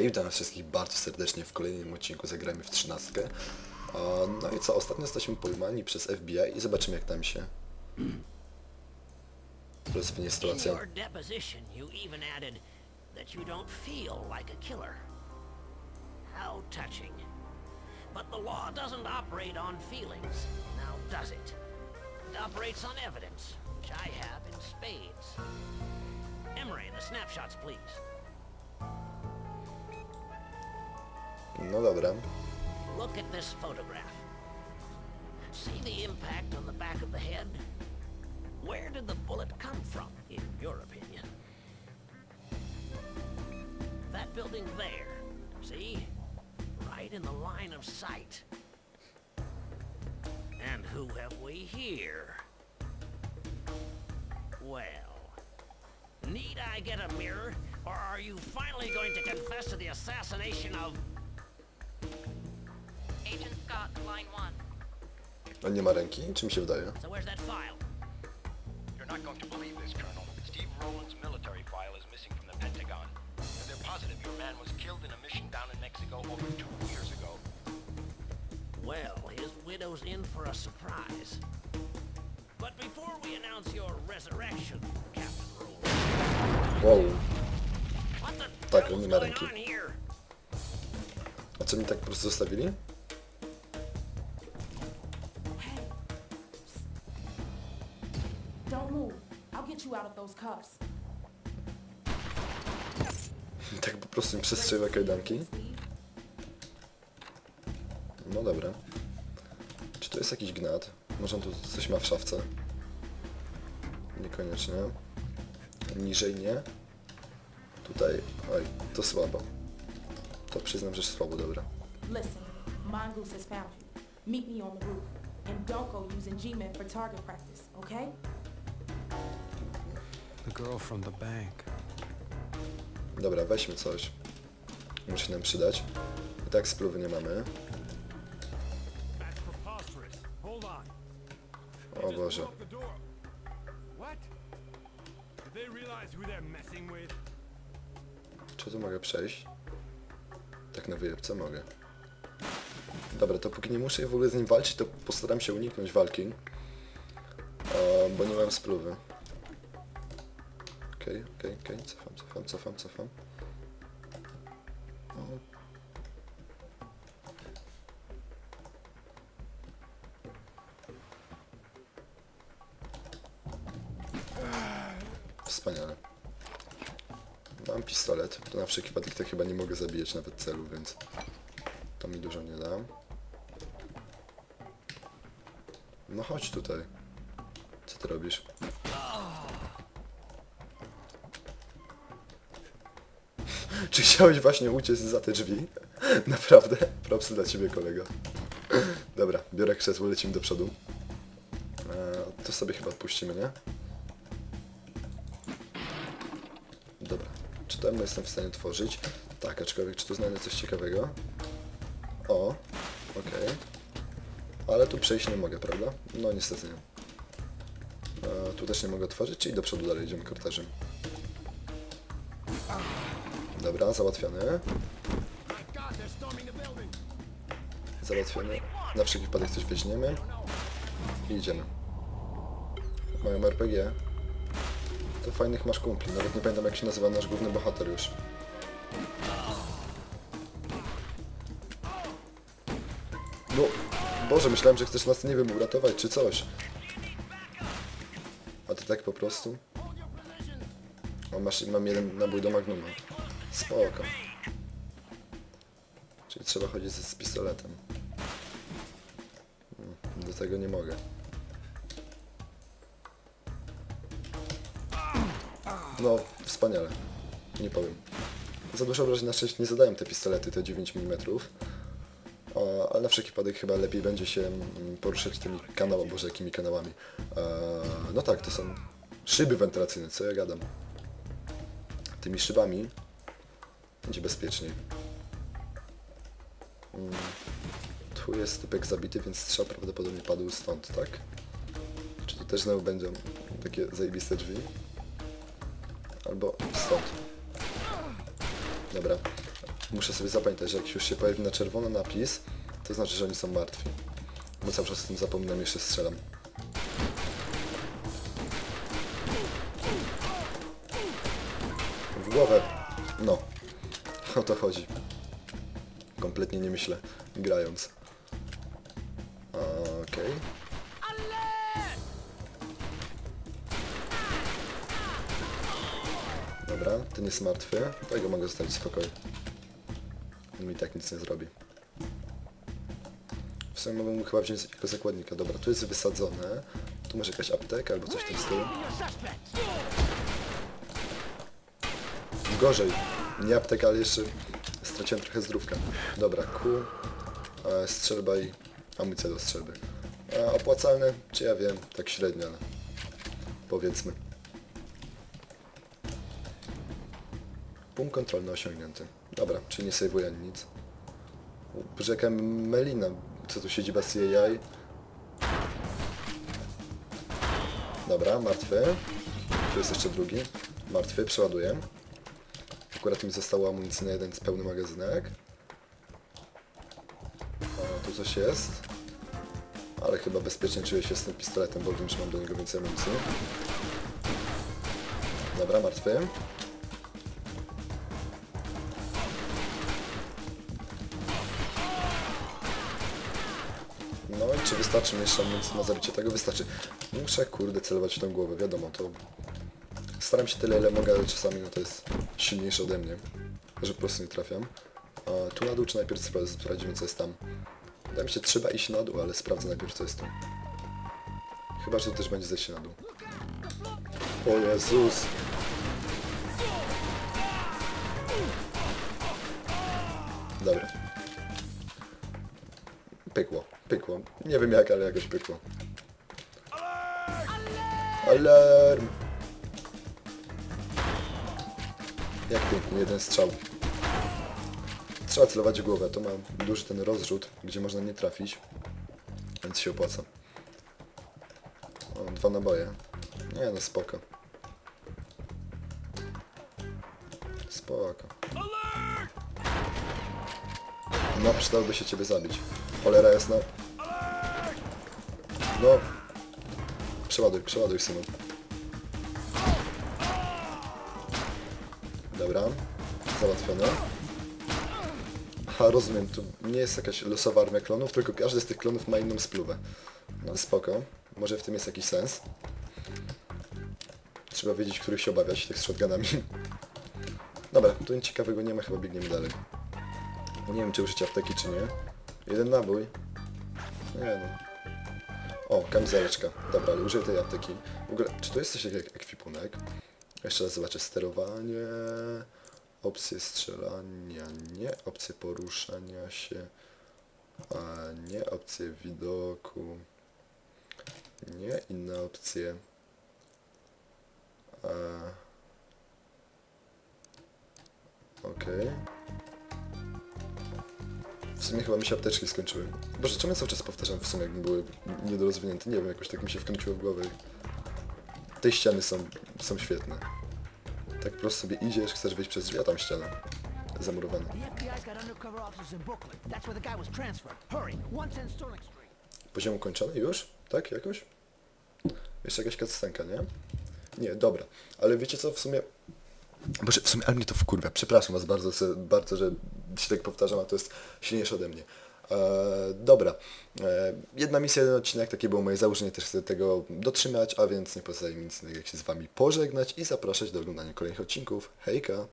Hej, witam was wszystkich bardzo serdecznie w kolejnym odcinku Zagrajmy w trzynastkę. No i co, ostatnio jesteśmy pojmani przez FBI i zobaczymy jak tam się rozwinie In sytuacja. How touching. But the law doesn't operate on feelings, now does it? It operates on evidence, which I have in spades. Emery, the snapshots, please. No dobra. Look at this photograph. See the impact on the back of the head? Where did the bullet come from, in your opinion? That building there, see? Right in the line of sight. And who have we here? Well, need I get a mirror, or are you finally going to confess to the assassination of On nie ma ręki? Czy mi się wydaje? So where's that file? You're not going to believe this, Colonel. Steve Rowland's military file is missing from the Pentagon. And they're positive your man was killed in a mission down in Mexico over two years ago. Well, his widow's in for a surprise. But before we announce your resurrection, Captain Rowland, Wow. what the Tak, hell's nie ma ręki. Co mi tak po prostu zostawili? Tak po prostu mi przestrzeliła kajdanki? No dobra. Czy to jest jakiś gnat? Może on tu coś ma w szafce? Niekoniecznie. Niżej nie. Tutaj... Oj, to słabo. To przyznam, że słabo, dobra. Listen, Mongoose has found you. Meet me on the roof. And don't go using G-Men for target practice, okay? The girl from the bank. Dobra, weźmy coś. Musi nam przydać. I tak spluwy nie mamy. That's preposterous. Hold on. O Boże. Broke the door. What? Did they realize who they're messing with? Czy tu mogę przejść? Tak na wyjebce mogę. Dobra, to póki nie muszę w ogóle z nim walczyć, to postaram się uniknąć walki. Bo nie mam spluwy. Okej, okej, okej, cofam, cofam, cofam, cofam. O. Wspaniale. Mam pistolet, to na wszelki wypadek to chyba nie mogę zabijać nawet celu, więc to mi dużo nie da. No chodź tutaj. Co ty robisz? Czy chciałeś właśnie uciec za te drzwi? Naprawdę? Propsy dla ciebie, kolego. Dobra, biorę krzesło, lecimy do przodu. Eee, to sobie chyba odpuścimy, nie? Czy tam jestem w stanie otworzyć? Tak, aczkolwiek czy tu znajdę coś ciekawego? O, okej. Ale tu przejść nie mogę, prawda? No niestety nie. E, tu też nie mogę otworzyć, czyli do przodu dalej idziemy korytarzem. Dobra, załatwiony. Załatwiony. Na wszelki wypadek coś weźmiemy. I idziemy. Mają RPG. Fajnych masz kumpli, nawet nie pamiętam jak się nazywa nasz główny bohater już. No, Boże, myślałem, że chcesz nas, nie wiem, uratować czy coś. A ty tak po prostu? O, masz, mam jeden nabój do Magnuma. Spoko. Czyli trzeba chodzić z, z pistoletem. Hmm, Do tego nie mogę. No, wspaniale. Nie powiem. Za dużo obrażeń na szczęście nie zadają te pistolety, te 9 mm. O, ale na wszelki wypadek chyba lepiej będzie się mm, poruszać tymi kanałami, boże jakimi kanałami. E, no tak, to są szyby wentylacyjne, co ja gadam. Tymi szybami będzie bezpieczniej. Mm, tu jest typek zabity, więc strzał prawdopodobnie padł stąd, tak? Czy tu też znowu będą takie zajebiste drzwi? Albo stąd. Dobra. Muszę sobie zapamiętać, że jak już się pojawi na czerwono napis, to znaczy, że oni są martwi. Bo cały czas o tym zapominam, jeszcze strzelam. W głowę. No. O to chodzi. Kompletnie nie myślę, grając. Okej. Dobra, ten jest martwy. Tego mogę zostawić w spokoju. On mi tak nic nie zrobi. W sumie mogę mu chyba wziąć jako zakładnika. Dobra, tu jest wysadzone. Tu może jakaś apteka albo coś w tym stylu. Gorzej. Nie apteka, ale jeszcze straciłem trochę zdrówka. Dobra, Q, e, strzelba i amunicja do strzelby. E, opłacalne? Czy ja wiem? Tak średnio, ale powiedzmy. Punkt kontrolny osiągnięty. Dobra, czyli nie sejwuję nic. Poczekaj, Melina, co tu siedzi bez CAI? Dobra, martwy. Tu jest jeszcze drugi. Martwy, przeładuję. Akurat mi zostało amunicji na jeden pełny magazynek. O, tu coś jest. Ale chyba bezpiecznie czuję się z tym pistoletem, bo wiem, że mam do niego więcej amunicji. Dobra, martwy. Czy wystarczy mi jeszcze na zabicie tego? Wystarczy. Muszę, kurde, celować w tą głowę, wiadomo, to... Staram się tyle, ile mogę, ale czasami no to jest silniejsze ode mnie, że po prostu nie trafiam. A tu na dół, czy najpierw spra- sprawdzimy, co jest tam. Wydaje mi się, trzeba iść na dół, ale sprawdzę najpierw, co jest tu. Chyba, że to też będzie zejście na dół. O Jezus! Dobra. Pykło, pykło. Nie wiem jak, ale jakoś pykło. Alarm! Jak pięknie, jeden strzał. Trzeba celować w głowę, to ma duży ten rozrzut, gdzie można nie trafić. Więc się opłaca. O, dwa naboje. Nie no, spoko. Spoko. No, przydałoby się ciebie zabić. Cholera jasna. No. Przeładuj, przeładuj, synu. Dobra. Załatwione. Aha, rozumiem, tu nie jest jakaś losowa armia klonów, tylko każdy z tych klonów ma inną spluwę. No spoko. Może w tym jest jakiś sens. Trzeba wiedzieć, których się obawiać, tych z shotgunami. Dobra, tu nic ciekawego nie ma, chyba biegniemy dalej. Nie wiem, czy użyć apteki, czy nie. Jeden nabój. Nie no. O, kamizeleczka. Dobra, ale użyję tej apteki. W ogóle, czy to jest coś jak ekwipunek? Jeszcze raz zobaczę. Sterowanie. Opcje strzelania. Nie. Opcje poruszania się. Nie. Opcje widoku. Nie. Inne opcje. A, Okej. W sumie chyba mi się apteczki skończyły. Boże, czemu ja cały czas powtarzam w sumie, jakby były niedorozwinięte? Nie wiem, jakoś tak mi się wkręciło w głowę. Te ściany są, są świetne. Tak po prostu sobie idziesz, chcesz wejść przez drzwi, a tam ściana. Zamurowana. The FBI's got undercover officers in Brooklyn. That's where the guy was transferred. Hurry, 110 Sterling Street. Poziom ukończony już? Tak, jakoś? Jeszcze jakaś cutscenka, nie? Nie, dobra. Ale wiecie co, w sumie... Boże, w sumie, ale mnie to wkurwia. Przepraszam was bardzo, bardzo, że się tak powtarzam, a to jest silniejsze ode mnie. E, dobra. E, jedna misja, jeden odcinek, takie było moje założenie, też chcę tego dotrzymać, a więc nie pozostaje mi nic innego jak się z wami pożegnać i zapraszać do oglądania kolejnych odcinków. Hejka!